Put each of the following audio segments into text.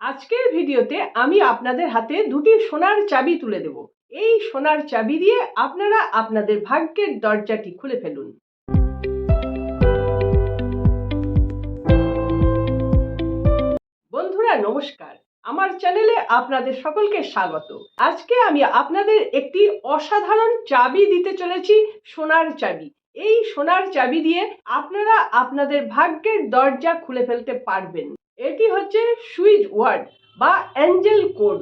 আজকের ভিডিওতে আমি আপনাদের হাতে দুটি সোনার চাবি তুলে দেব। এই সোনার চাবি দিয়ে আপনারা আপনাদের ভাগ্যের দরজাটি খুলে ফেলুন। বন্ধুরা, নমস্কার। আমার চ্যানেলে আপনাদের সকলকে স্বাগত। আজকে আমি আপনাদের একটি অসাধারণ চাবি দিতে চলেছি, সোনার চাবি। এই সোনার চাবি দিয়ে আপনারা আপনাদের ভাগ্যের দরজা খুলে ফেলতে পারবেন। এটি হচ্ছে সুইচ ওয়ার্ড বা অ্যাঞ্জেল কোড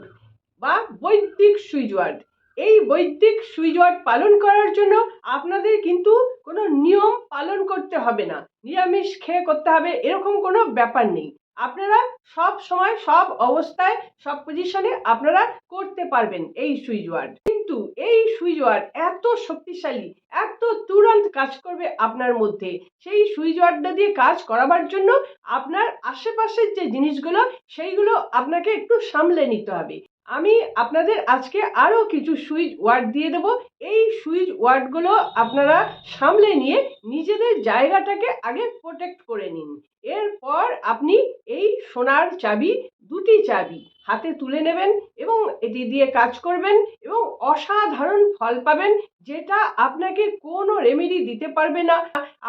বা বৈদিক সুইচ ওয়ার্ড। এই বৈদিক সুইচ ওয়ার্ড পালন করার জন্য আপনাদের কিন্তু কোনো নিয়ম পালন করতে হবে না। নিরামিষ খেয়ে করতে হবে, এরকম কোনো ব্যাপার নেই। আপনারা সব সময়, সব অবস্থায়, সব পজিশনে আপনারা করতে পারবেন এই সুইচ ওয়ার্ড। কিন্তু এই সুইচ ওয়ার্ড এত শক্তিশালী, এত তুরন্ত কাজ করবে আপনার মধ্যে। সেই সুইচ ওয়ার্ডটা দিয়ে কাজ করাবার জন্য আপনার আশেপাশের যে জিনিসগুলো, সেইগুলো আপনাকে একটু সামলে নিতে হবে। আমি আপনাদের আজকে আরও কিছু সুইচ ওয়ার্ড দিয়ে দেবো। এই সুইচ ওয়ার্ডগুলো আপনারা সামলে নিয়ে নিজেদের জায়গাটাকে আগে প্রোটেক্ট করে নিন। এরপর আপনি এই সোনার চাবি দুটি চাবি হাতে তুলে নেবেন এবং এটি দিয়ে কাজ করবেন এবং অসাধারণ ফল পাবেন, যেটা আপনাকে কোনো রেমেডি দিতে পারবে না।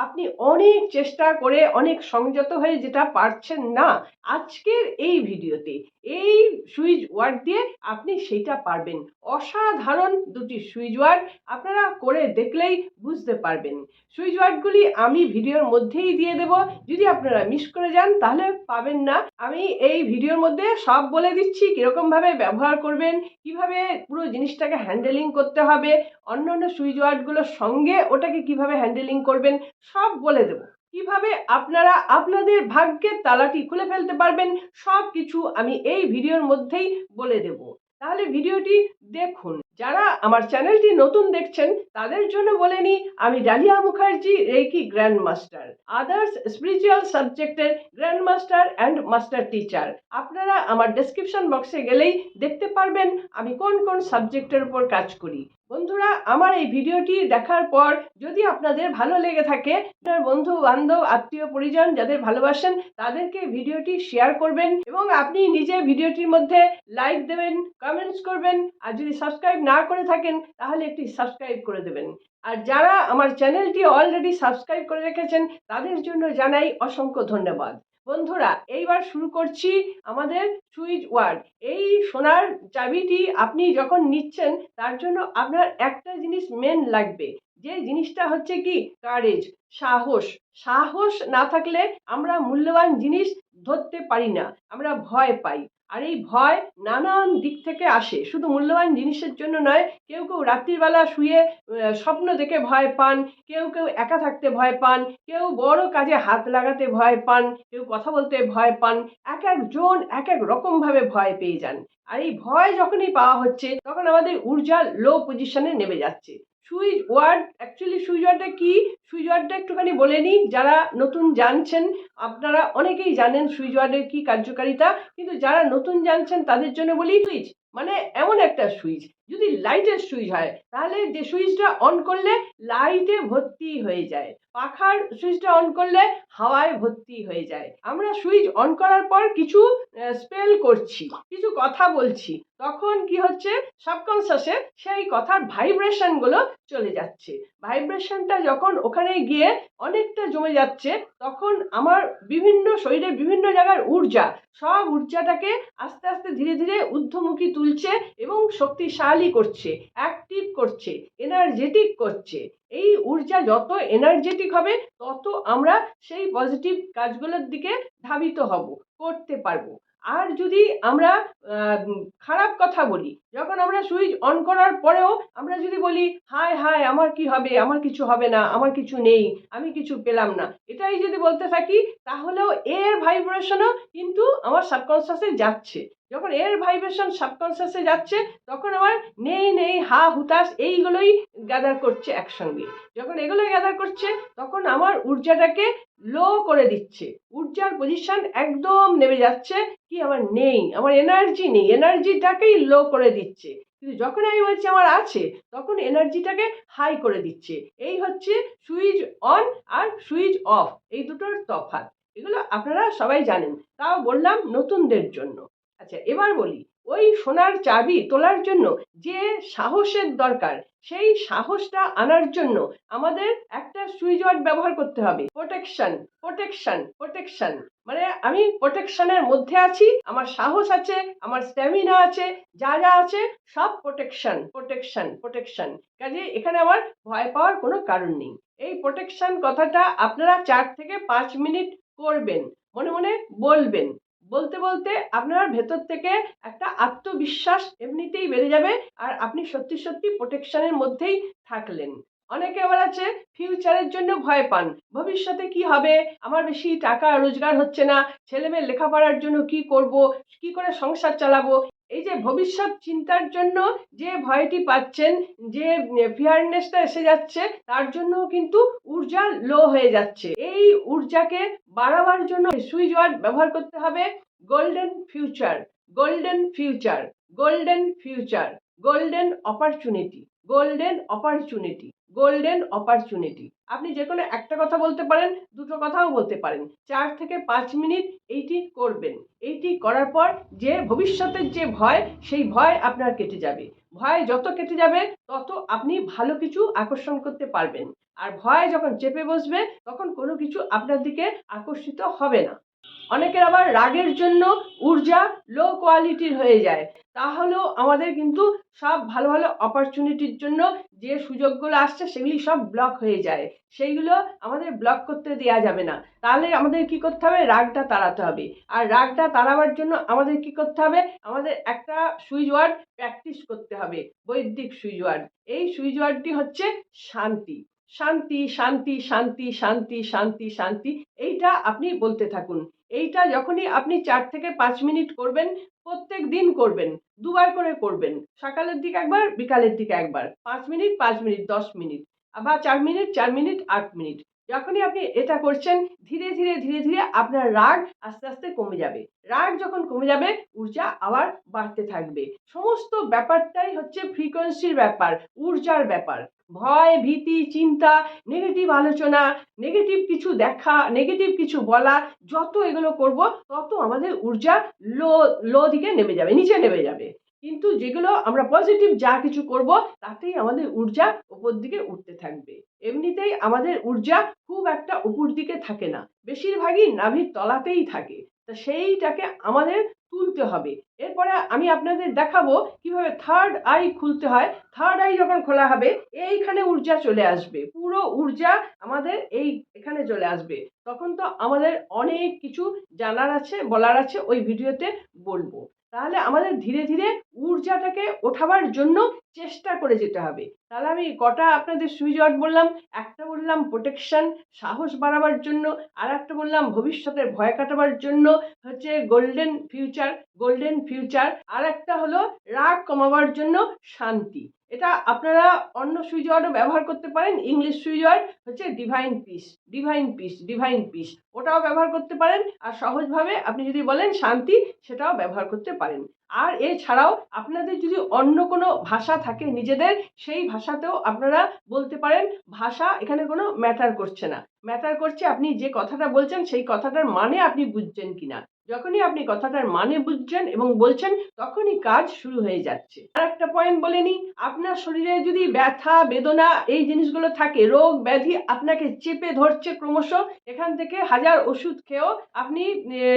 আপনি অনেক চেষ্টা করে অনেক সংযত হয়ে যেটা পারছেন না। আজকের এই ভিডিওতে এই সুইচ ওয়ার্ড দিয়ে আপনি সেটা পারবেন। অসাধারণ দুটি সুইচ ওয়ার্ড আপনারা করে দেখলেই বুঝতে পারবেন। সুইচ ওয়ার্ডগুলি আমি ভিডিওর মধ্যেই দিয়ে দেব। যদি আপনারা মিস করে যান তাহলে পাবেন না। আমি এই ভিডিওর মধ্যে সব বলে দিচ্ছি কীরকমভাবে ব্যবহার করবেন, কীভাবে পুরো জিনিসটাকে হ্যান্ডেলিং করতে হবে অন্য অন্য সুইচ ওয়ার্ডগুলোর সঙ্গে ওটাকে কীভাবে হ্যান্ডেলিং করবেন, সব বলে দেবো। কীভাবে আপনারা আপনাদের ভাগ্যের তালাটি খুলে ফেলতে পারবেন সব কিছু আমি এই ভিডিওর মধ্যেই বলে দেব। তাহলে ভিডিওটি দেখুন, যারা আমার চ্যানেলটি নতুন দেখছেন, তাদের জন্য বলে নিই, আমি Dalia Mukherjee reiki grand master others spiritual সাবজেক্টের grand master and master teacher. আপনারা আমার ডেসক্রিপশন বক্সে গেলেই দেখতে পারবেন, আমি কোন কোন সাবজেক্টের উপর কাজ করি। বন্ধুরা, আমার এই ভিডিওটি দেখার পর যদি আপনাদের ভালো লেগে থাকে, আপনার বন্ধু, বান্ধব, আত্মীয়, পরিজন যাদের ভালোবাসেন, তাদেরকে ভিডিওটি শেয়ার করবেন এবং আপনি নিজে ভিডিওটির মধ্যে লাইক দেবেন কমেন্টস করবেন, আর যদি সাবস্ক্রাইব না করে থাকেন, তাহলে একটি সাবস্ক্রাইব করে দেবেন। আর যারা আমার চ্যানেলটি অলরেডি সাবস্ক্রাইব করে রেখেছেন, তাদের জন্য জানাই অসংখ্য ধন্যবাদ। বন্ধুরা, এইবার শুরু করছি আমাদের সুইচ ওয়ার্ড। এই সোনার চাবিটি আপনি যখন নিচ্ছেন, তার জন্য আপনার একটা জিনিস মেন লাগবে। যে জিনিসটা হচ্ছে কি? কারেজ সাহস। সাহস না থাকলে আমরা মূল্যবান জিনিস ধরতে পারি না। আমরা ভয় পাই। আর এই ভয় নানান দিক থেকে আসে। শুধু মূল্যবান জিনিসের জন্য নয়, কেউ কেউ রাত্রিবেলা শুয়ে স্বপ্ন দেখে ভয় পান, কেউ কেউ একা থাকতে ভয় পান, কেউ বড় কাজে হাত লাগাতে ভয় পান, কেউ কথা বলতে ভয় পান, এক একজন এক এক রকমভাবে ভয় পেয়ে যান। আর এই ভয় যখনই পাওয়া হচ্ছে, তখন আমাদের ঊর্জা লো পজিশনে নেমে যাচ্ছে। সুইচ ওয়ার্ড অ্যাকচুয়ালি সুইচ ওয়ার্ডটা কি? সুইচ ওয়ার্ডটা একটুখানি বলে নিই, যারা নতুন জানছেন, আপনারা অনেকেই জানেন সুইচ ওয়ার্ডের কি কার্যকারিতা, কিন্তু যারা নতুন জানছেন তাদের জন্য বলি সুইচ মানে এমন একটা সুইচ। যদি লাইটের সুইচ হয়, তাহলে যে সুইচটা অন করলে লাইটে ভর্তি হয়ে যায়। পাখার সুইচটা অন করলে হাওয়ায় ভর্তি হয়ে যায়। আমরা সুইচ অন করার পর কিছু স্পেল করছি, কিছু কথা বলছি। তখন কি হচ্ছে? সাবকনসিয়াসে সেই কথার ভাইব্রেশনগুলো চলে যাচ্ছে। ভাইব্রেশনটা যখন ওখানে গিয়ে অনেকটা জমে যাচ্ছে, তখন আমার বিভিন্ন শরীরে বিভিন্ন জায়গার ঊর্জা, সব ঊর্জাটাকে আস্তে আস্তে ধীরে ধীরে ঊর্ধ্বমুখী তুলছে এবং শক্তিশালী করছে অ্যাক্টিভ করছে এনার্জেটিক করছে। এই ঊর্জা যত এনার্জেটিক হবে, তত আমরা সেই পজিটিভ কাজগুলোর দিকে ধাবিত হব, করতে পারব। আর যদি আমরা খারাপ কথা বলি, যখন আমরা সুইচ অন করার পরেও আমরা যদি বলি, হায় হায়, আমার কি হবে? আমার কিছু হবে না, আমার কিছু নেই, আমি কিছু পেলাম না। এটাই যদি বলতে থাকি, তাহলেও এর ভাইব্রেশনও কিন্তু আমার সাবকনসিয়াসে যাচ্ছে। যখন এর ভাইব্রেশন সাবকনসিয়াসে যাচ্ছে, তখন আমার নেই নেই, হা, হুতাশ এইগুলোই গ্যাদার করছে একসঙ্গে। যখন এগুলো গ্যাদার করছে, তখন আমার ঊর্জাটাকে লো করে দিচ্ছে। ঊর্জার পজিশন একদম নেমে যাচ্ছে, কি আমার নেই, আমার এনার্জি নেই এনার্জিটাকেই লো করে দিচ্ছে। কিন্তু যখন আমি বলছি আমার আছে, তখন এনার্জিটাকে হাই করে দিচ্ছে। এই হচ্ছে সুইচ অন আর সুইচ অফ এই দুটোর তফাৎ। এগুলো আপনারা সবাই জানেন, তাও বললাম নতুনদের জন্য। আচ্ছা এবার বলি, ওই সোনার চাবি তোলার জন্য যে সাহসের দরকার সেই সাহসটা আনার জন্য আমাদের একটা সুইচ ওয়ার্ড ব্যবহার করতে হবে। Protection protection protection. মানে আমি প্রোটেকশনের মধ্যে আছি, আমার সাহস আছে, আমার স্ট্যামিনা আছে, যা যা আছে সব প্রোটেকশন প্রোটেকশন প্রোটেকশন। কাজে এখানে আমার ভয় পাওয়ার কোনো কারণ নেই। এই প্রোটেকশন কথাটা আপনারা চার থেকে পাঁচ মিনিট করবেন, মনে মনে বলবেন। বলতে বলতে আপনার ভেতর থেকে একটা আত্মবিশ্বাস এমনিতেই বেড়ে যাবে আর আপনি সত্যি সত্যি প্রোটেকশনের মধ্যেই থাকলেন। অনেকে আবার আছে ফিউচারের জন্য ভয় পান। ভবিষ্যতে কি হবে? আমার বেশি টাকা রোজগার হচ্ছে না। ছেলে মেয়ের লেখাপড়ার জন্য কি করব? কি করে সংসার চালাবো? এই যে ভবিষ্যৎ চিন্তার জন্য যে ভয়টি পাচ্ছেন, যে ফিয়ারনেসটা এসে যাচ্ছে, তার জন্য কিন্তু ঊর্জা লো হয়ে যাচ্ছে। এই ঊর্জাকে বাড়াবার জন্য সুইচ ওয়ার্ড ব্যবহার করতে হবে। Golden future golden future golden future golden opportunity golden opportunity golden opportunity আপনি যে কোনো একটা কথা বলতে পারেন, দুটো কথাও বলতে পারেন। চার থেকে পাঁচ মিনিট এইটি করবেন। এইটি করার পর যে ভবিষ্যতের যে ভয়, সেই ভয় আপনার কেটে যাবে। ভয় যত কেটে যাবে, তত আপনি ভালো কিছু আকর্ষণ করতে পারবেন। আর ভয় যখন চেপে বসবে, তখন কোনো কিছু আপনার দিকে আকর্ষিত হবে না। অনেকের আবার রাগের জন্য ঊর্জা লো কোয়ালিটির হয়ে যায়। তাহলেও আমাদের কিন্তু সব ভালো ভালো অপরচুনিটির জন্য যে সুযোগগুলো আসছে সেগুলি সব ব্লক হয়ে যায়। সেইগুলো আমাদের ব্লক করতে দেওয়া যাবে না। তাহলে আমাদের কি করতে হবে? রাগটা তাড়াতে হবে। আর রাগটা তাড়াবার জন্য আমাদের কি করতে হবে? আমাদের একটা সুইচ ওয়ার্ড প্র্যাকটিস করতে হবে, বৈদিক সুইচ ওয়ার্ড। এই সুইচ ওয়ার্ডটি হচ্ছে শান্তি। শান্তি শান্তি শান্তি শান্তি শান্তি শান্তি। এইটা আপনি বলতে থাকুন। এইটা যখনই আপনি চার থেকে পাঁচ মিনিট করবেন, প্রত্যেক দিন করবেন, দুবার করে করবেন। সকালের দিকে একবার, বিকালের দিকে একবার। পাঁচ মিনিট পাঁচ মিনিট, দশ মিনিট। আবার চার মিনিট চার মিনিট, আট মিনিট। যখনই আপনি এটা করছেন, ধীরে ধীরে ধীরে ধীরে আপনার রাগ আস্তে আস্তে কমে যাবে। রাগ যখন কমে যাবে, ঊর্জা আবার বাড়তে থাকবে। সমস্ত ব্যাপারটাই হচ্ছে ফ্রিকোয়েন্সির ব্যাপার, ঊর্জার ব্যাপার। ভয়, ভীতি, চিন্তা নেগেটিভ আলোচনা নেগেটিভ কিছু দেখা নেগেটিভ কিছু বলা, যত এগুলো করব, তত আমাদের ঊর্জা লো লো দিকে নেমে যাবে, নিচে নেমে যাবে। কিন্তু যেগুলো আমরা পজিটিভ যা কিছু করব, তাতেই আমাদের ঊর্জা উপর দিকে উঠতে থাকবে। এমনিতেই আমাদের ঊর্জা খুব একটা উপর দিকে থাকে না। বেশিরভাগই নাভির তলাতেই থাকে। তা সেইটাকে আমাদের তুলতে হবে। এরপরে আমি আপনাদের দেখাবো কীভাবে থার্ড আই খুলতে হয়। থার্ড আই যখন খোলা হবে, এইখানে ঊর্জা চলে আসবে। পুরো ঊর্জা আমাদের এই এখানে চলে আসবে। তখন তো আমাদের অনেক কিছু জানার আছে, বলার আছে, ওই ভিডিওতে বলব। তাহলে আমাদের ধীরে ধীরে ঊর্জাটাকে ওঠাবার জন্য চেষ্টা করে যেতে হবে। তাহলে আমি কটা আপনাদের সুইচ ওয়ার্ড বললাম, একটা বললাম প্রোটেকশন সাহস বাড়াবার জন্য, আর একটা বললাম ভবিষ্যতের ভয় কাটাবার জন্য হচ্ছে গোল্ডেন ফিউচার গোল্ডেন ফিউচার আর একটা হলো রাগ কমাবার জন্য শান্তি। এটা আপনারা অন্য সুইচ ওয়ার্ডও ব্যবহার করতে পারেন। ইংলিশ সুইচ ওয়ার্ড হচ্ছে divine peace divine peace divine peace ওটাও ব্যবহার করতে পারেন আর সহজভাবে আপনি যদি বলেন শান্তি, সেটাও ব্যবহার করতে পারেন। আর এছাড়াও আপনাদের যদি অন্য কোনো ভাষা থাকে নিজেদের, সেই ভাষাতেও আপনারা বলতে পারেন, ভাষা এখানে কোনো ম্যাটার করছে না। ম্যাটার করছে আপনি যে কথাটা বলছেন, সেই কথাটার মানে আপনি বুঝছেন কিনা। যখনই আপনি কথাটার মানে বুঝছেন এবং বলছেন, তখনই কাজ শুরু হয়ে যাচ্ছে। আর একটা পয়েন্ট বলে নিই, আপনার শরীরে যদি ব্যথা, বেদনা এই জিনিসগুলো থাকে, রোগ, ব্যাধি আপনাকে চেপে ধরছে ক্রমশ, এখান থেকে হাজার ওষুধ খেয়েও আপনি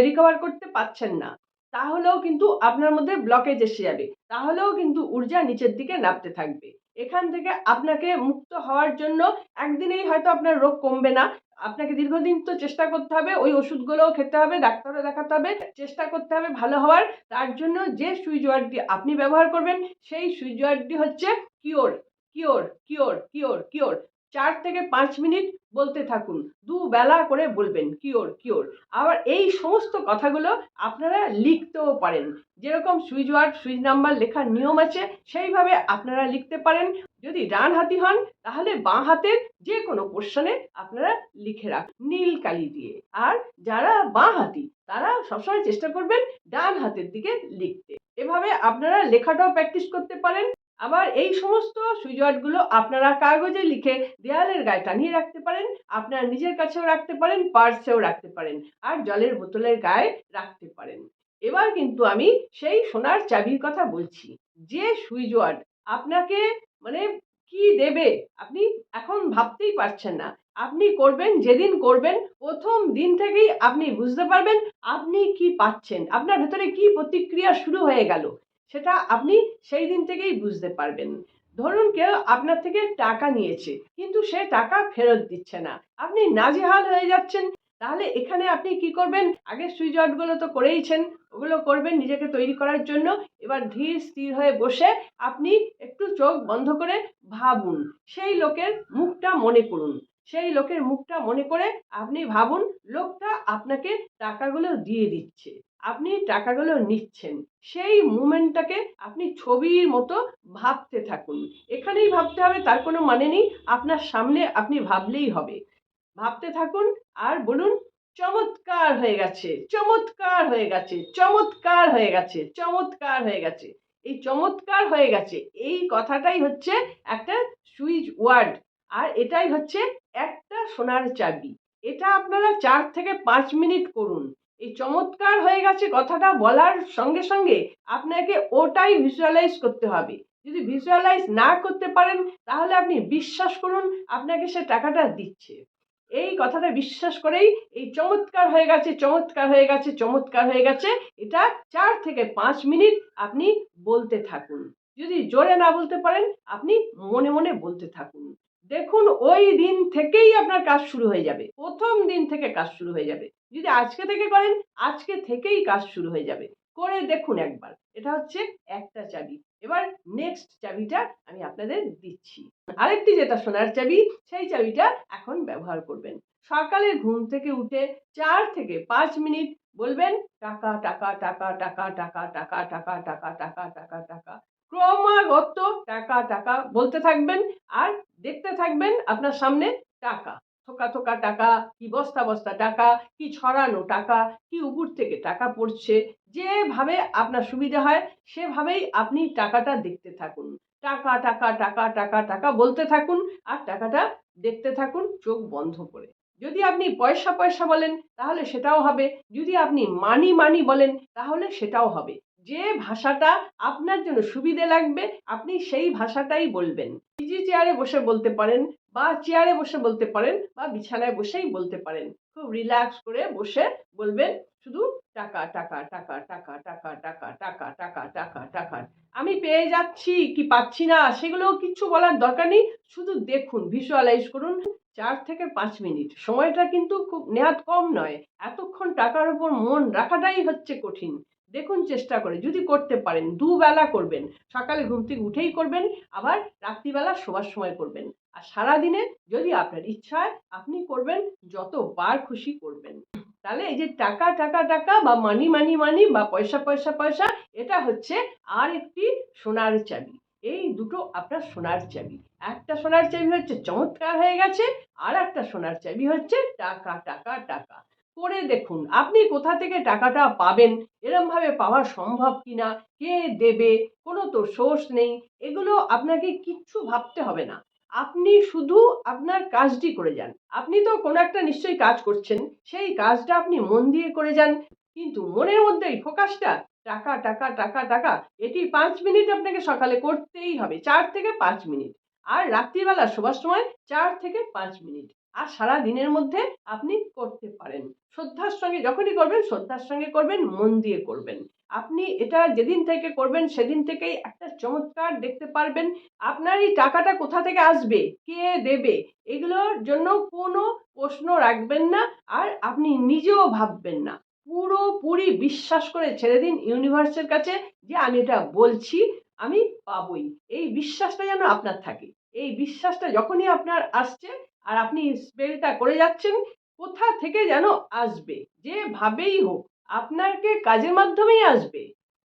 রিকভার করতে পারছেন না। তাহলেও কিন্তু আপনার মধ্যে ব্লকেজ এসে যাবে। তাহলেও কিন্তু ঊর্জা নিচের দিকে নামতে থাকবে। এখান থেকে আপনাকে মুক্ত হওয়ার জন্য একদিনেই হয়তো আপনার রোগ কমবে না। আপনাকে দীর্ঘদিন তো চেষ্টা করতে হবে, ওই ওষুধগুলোও খেতে হবে, ডাক্তারও দেখাতে হবে, চেষ্টা করতে হবে ভালো হওয়ার। তার জন্য যে সুইচ ওয়ার্ডটি আপনি ব্যবহার করবেন, সেই সুইচ ওয়ার্ডটি হচ্ছে cure cure cure cure cure. চার থেকে পাঁচ মিনিট বলতে থাকুন। দু বেলা করে বলবেন, কিওর কিওর। আবার এই সমস্ত কথাগুলো আপনারা লিখতেও পারেন। যেরকম সুইচ ওয়ার্ড, সুইচ নাম্বার লেখার নিয়ম আছে, সেইভাবে আপনারা লিখতে পারেন। যদি ডান হাতি হন, তাহলে বাঁ হাতের যে কোনো পোর্শনে আপনারা লিখে রাখুন নীল কালি দিয়ে। আর যারা বাঁ হাতি, তারা সবসময় চেষ্টা করবেন ডান হাতের দিকে লিখতে। এভাবে আপনারা লেখাটাও প্র্যাকটিস করতে পারেন। আবার এই সমস্ত সুইচওয়ার্ডগুলো আপনারা কাগজে লিখে দেয়ালের গায়ে টানিয়ে রাখতে পারেন, আপনার নিজের কাছেও রাখতে পারেন, পার্সেও রাখতে পারেন, আর জলের বোতলের গায়ে রাখতে পারেন। এবার কিন্তু আমি সেই সোনার চাবির কথা বলছি। যে সুইচ ওয়ার্ড আপনাকে মানে কি দেবে আপনি এখন ভাবতেই পারছেন না। আপনি করবেন, যেদিন করবেন, প্রথম দিন থেকেই আপনি বুঝতে পারবেন আপনি কি পাচ্ছেন, আপনার ভেতরে কি প্রতিক্রিয়া শুরু হয়ে গেল। সেটা আপনি সেই দিন থেকেই বুঝতে পারবেন। ধরুন কেউ আপনার থেকে টাকা নিয়েছে, কিন্তু সে টাকা ফেরত দিচ্ছে না। আপনি নাজেহাল হয়ে যাচ্ছেন। তাহলে এখানে আপনি কি করবেন? আগে সুইচগুলো তো করেইছেন। ওগুলো করবেন নিজেকে তৈরি করার জন্য। এবার ধীর স্থির হয়ে বসে আপনি একটু চোখ বন্ধ করে ভাবুন। সেই লোকের মুখটা মনে করুন। সেই লোকের মুখটা মনে করে আপনি ভাবুন, লোকটা আপনাকে টাকাগুলো দিয়ে দিচ্ছে। আপনি টাকাগুলো নিচ্ছেন। সেই মুমেন্টটাকে আপনি ছবির মতো ভাবতে থাকুন। এখানেই ভাবতে হবে, তার কোনো মানে নেই। আপনার সামনে আপনি ভাবলেই হবে। ভাবতে থাকুন আর বলুন, চমৎকার হয়ে গেছে, চমৎকার হয়ে গেছে, চমৎকার হয়ে গেছে, চমৎকার হয়ে গেছে। এই চমৎকার হয়ে গেছে, এই কথাটাই হচ্ছে একটা সুইচ ওয়ার্ড। আর এটাই হচ্ছে একটা সোনার চাবি। এটা আপনারা চার থেকে পাঁচ মিনিট করুন। এই চমৎকার হয়ে গেছে কথাটা বলার সঙ্গে সঙ্গে আপনাকে ওটাই ভিজুয়ালাইজ করতে হবে। যদি ভিজুয়ালাইজ না করতে পারেন, তাহলে আপনি বিশ্বাস করুন আপনাকে সে টাকাটা দিচ্ছে। এই কথাটা বিশ্বাস করেই এই চমৎকার হয়ে গেছে, চমৎকার হয়ে গেছে, চমৎকার হয়ে গেছে। এটা চার থেকে পাঁচ মিনিট আপনি বলতে থাকুন। যদি জোরে না বলতে পারেন, আপনি মনে মনে বলতে থাকুন। দেখুন ওই দিন থেকেই আপনার কাজ শুরু হয়ে যাবে প্রথম দিন থেকে কাজ শুরু হয়ে যাবে যদি আজকে থেকে করেন আজকে থেকেই কাজ শুরু হয়ে যাবে করে দেখুন একবার এটা হচ্ছে একটা চাবি এবার নেক্সট চাবিটা আমি আপনাদের দিচ্ছি আরেকটি যেটা সোনার চাবি সেই চাবিটা এখন ব্যবহার করবেন সকালে ঘুম থেকে উঠে চার থেকে পাঁচ মিনিট বলবেন টাকা টাকা টাকা টাকা টাকা টাকা টাকা টাকা টাকা টাকা টাকা ক্রমাগত টাকা টাকা বলতে থাকবেন আর দেখতে থাকবেন আপনার সামনে টাকা। থোকা থোকা টাকা, কি বস্তা বস্তা টাকা, কি ছড়ানো টাকা, কি উপর থেকে টাকা পড়ছে, যেভাবে আপনার সুবিধা হয়, সেভাবেই আপনি টাকাটা দেখতে থাকুন। টাকা টাকা টাকা টাকা টাকা বলতে থাকুন আর টাকাটা দেখতে থাকুন চোখ বন্ধ করে। যদি আপনি পয়সা পয়সা বলেন, তাহলে সেটাও হবে। যদি আপনি মানি মানি বলেন, তাহলে সেটাও হবে। যে ভাষাটা আপনার জন্য সুবিধে লাগবে, আপনি সেই ভাষাটাই বলবেন। ইজি চেয়ারে বসে বলতে পারেন বা চেয়ারে বসে বলতে পারেন বা বিছানায় বসেই বলতে পারেন। খুব রিল্যাক্স করে বসে বলবেন শুধু টাকা টাকা টাকা টাকা টাকা টাকা টাকা টাকা টাকা টাকা। আমি পেয়ে যাচ্ছি কি পাচ্ছি না সেগুলো কিচ্ছু বলার দরকার নেই। শুধু দেখুন ভিজুয়ালাইজ করুন। চার থেকে পাঁচ মিনিট। সময়টা কিন্তু খুব নেহাত কম নয়। এতক্ষণ টাকার উপর মন রাখাটাই হচ্ছে কঠিন। দেখুন, চেষ্টা করে। যদি করতে পারেন, দুবেলা করবেন। সকালে ঘুম থেকে উঠেই করবেন, আবার রাত্রিবেলা শোবার সময় করবেন। আর সারাদিনে যদি আপনার ইচ্ছা হয়, আপনি করবেন, যতবার খুশি করবেন। তাহলে এই যে টাকা টাকা টাকা বা মানি মানি মানি বা পয়সা পয়সা পয়সা, এটা হচ্ছে আর একটি সোনার চাবি। এই দুটো আপনার সোনার চাবি। একটা সোনার চাবি হচ্ছে চমৎকার হয়ে গেছে আর একটা সোনার চাবি হচ্ছে টাকা টাকা টাকা। করে দেখুন, আপনি কোথা থেকে টাকাটা পাবেন, এরমভাবে পাওয়া সম্ভব কিনা, কে দেবে, কোনো তো সোর্স নেই, এগুলো আপনাকে কিচ্ছু ভাবতে হবে না। আপনি শুধু আপনার কাজটি করে যান। আপনি তো কোনো একটা নিশ্চয়ই কাজ করছেন, সেই কাজটা আপনি মন দিয়ে করে যান, কিন্তু মনের মধ্যেই ফোকাসটা, টাকা টাকা টাকা টাকা, এটি পাঁচ মিনিট আপনাকে সকালে করতেই হবে, চার থেকে পাঁচ মিনিট। আর রাত্রিবেলা শোবার সময় চার থেকে পাঁচ মিনিট। আর সারা দিনের মধ্যে আপনি করতে পারেন। শ্রদ্ধার সঙ্গে যখনই করবেন, শ্রদ্ধার সঙ্গে করবেন, মন দিয়ে করবেন। আপনি এটা যেদিন থেকে করবেন, সেদিন থেকেই একটা চমৎকার দেখতে পারবেন, আপনার এই টাকাটা কোথা থেকে আসবে, কে দেবে, এগুলোর জন্য কোনো প্রশ্ন রাখবেন না আর আপনি নিজেও ভাববেন না। পুরোপুরি বিশ্বাস করে ছেড়ে দিন ইউনিভার্সের কাছে যে আমি এটা বলছি, আমি পাবই। এই বিশ্বাসটা যেন আপনার থাকে। এই বিশ্বাসটা যখনই আপনার আসছে আর আপনি স্পেলটা করে যাচ্ছেন, কোথা থেকে যেন আসবে, যেভাবেই হোক, আপনাকে কাজের মাধ্যমেই আসবে।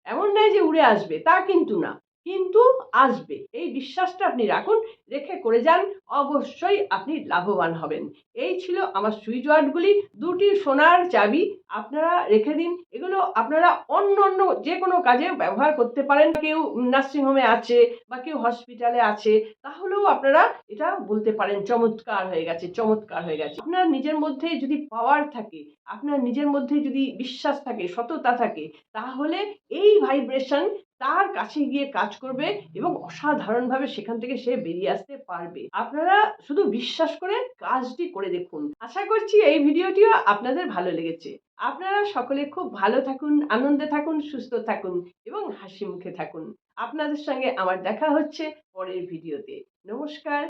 এমন নয় যে উড়ে আসবে, তা কিন্তু না। কিন্তু আসবে। এই বিশ্বাসটা আপনি রাখুন, রেখে করে যান, অবশ্যই আপনি লাভবান হবেন। এই ছিল আমার সুইচ ওয়ার্ডগুলি, দুটি সোনার চাবি আপনারা রেখে দিন। এগুলো আপনারা অন্য অন্য যে কোনো কাজে ব্যবহার করতে পারেন। কেউ নার্সিংহোমে আছে বা কেউ হসপিটালে আছে, তাহলেও আপনারা এটা বলতে পারেন, চমৎকার হয়ে গেছে, চমৎকার হয়ে গেছে। আপনার নিজের মধ্যে যদি পাওয়ার থাকে, আপনার নিজের মধ্যে যদি বিশ্বাস থাকে, সততা থাকে, তাহলে এই ভাইব্রেশন তার কাছে গিয়ে কাজ করবে এবং অসাধারণভাবে সেখান থেকে সে বেরিয়ে আসতে পারবে। আপনারা শুধু বিশ্বাস করে কাজটি করে দেখুন। আশা করছি এই ভিডিওটিও আপনাদের ভালো লেগেছে। আপনারা সকলে খুব ভালো থাকুন, আনন্দে থাকুন, সুস্থ থাকুন এবং হাসি মুখে থাকুন। আপনাদের সঙ্গে আমার দেখা হচ্ছে পরের ভিডিওতে। নমস্কার।